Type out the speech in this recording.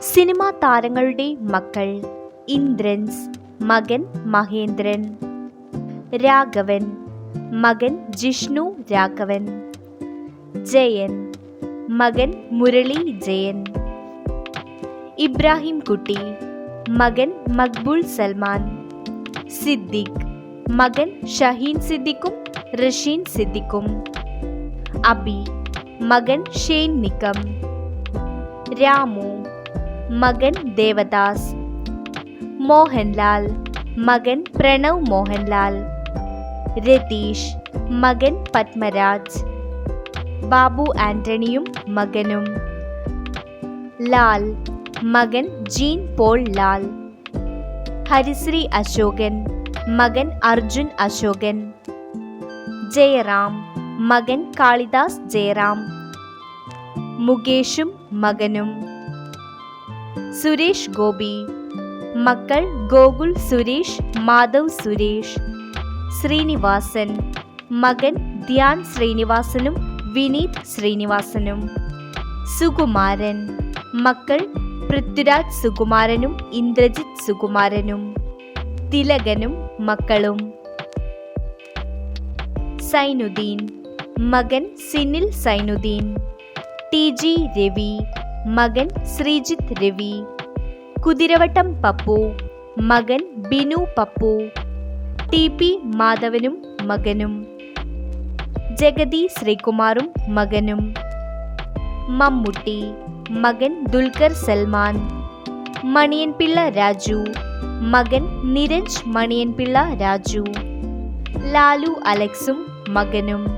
Cinema താരങ്ങളുടെ മക്കൾ ഇന്ദ്രൻസ് മകൻ മഹേന്ദ്രൻ. രാഘവൻ മകൻ ജിഷ്ണു രാഘവൻ. ജയൻ മകൻ മുരളി ജയൻ. ഇബ്രാഹിം കുട്ടി മകൻ മക്ബുൾ സൽമാൻ. സിദ്ദിഖ് മകൻ ഷഹീൻ സിദ്ദിഖും റഷീൻ സിദ്ദിഖും. അബി മകൻ ഷെയ്ൻ നിക്കം. രാമു മകൻ ദേവദാസ്. മോഹൻലാൽ. മകൻ പ്രണവ് മോഹൻലാൽ. രതീഷ്. മകൻ പത്മരാജ്. ബാബു ആന്റണിയും മകനും. ലാൽ. മകൻ ജീൻ പോൾ ലാൽ. ഹരിശ്രീ അശോകൻ. മകൻ അർജുൻ അശോകൻ. ജയറാം. മകൻ കാളിദാസ് ജയറാം. മുകേഷും മകനും. സുരേഷ് ഗോപി. മക്കൾ ഗോകുൽ സുരേഷ് മാധവ് സുരേഷ്. ശ്രീനിവാസൻ. മകൻ ധ്യാൻ ശ്രീനിവാസനും വിനീത് ശ്രീനിവാസനും. സുകുമാരൻ. മക്കൾ പൃഥ്വിരാജ് സുകുമാരനും ഇന്ദ്രജിത് സുകുമാരനും. തിലകനും മക്കളും. സൈനുദ്ദീൻ. മകൻ Sinil Zainuddin. T G Ravi. മകൻ ശ്രീജിത്ത് രവി. കുതിരവട്ടം പപ്പു മകൻ ബിനു പപ്പു ടി പി മാധവനും മകനും ജഗതി ശ്രീകുമാറും മകനും മമ്മൂട്ടി മകൻ ദുൽഖർ സൽമാൻ മണിയൻപിള്ള രാജു മകൻ നിരഞ്ജ് മണിയൻപിള്ള രാജു ലാലു അലക്സും മകനും.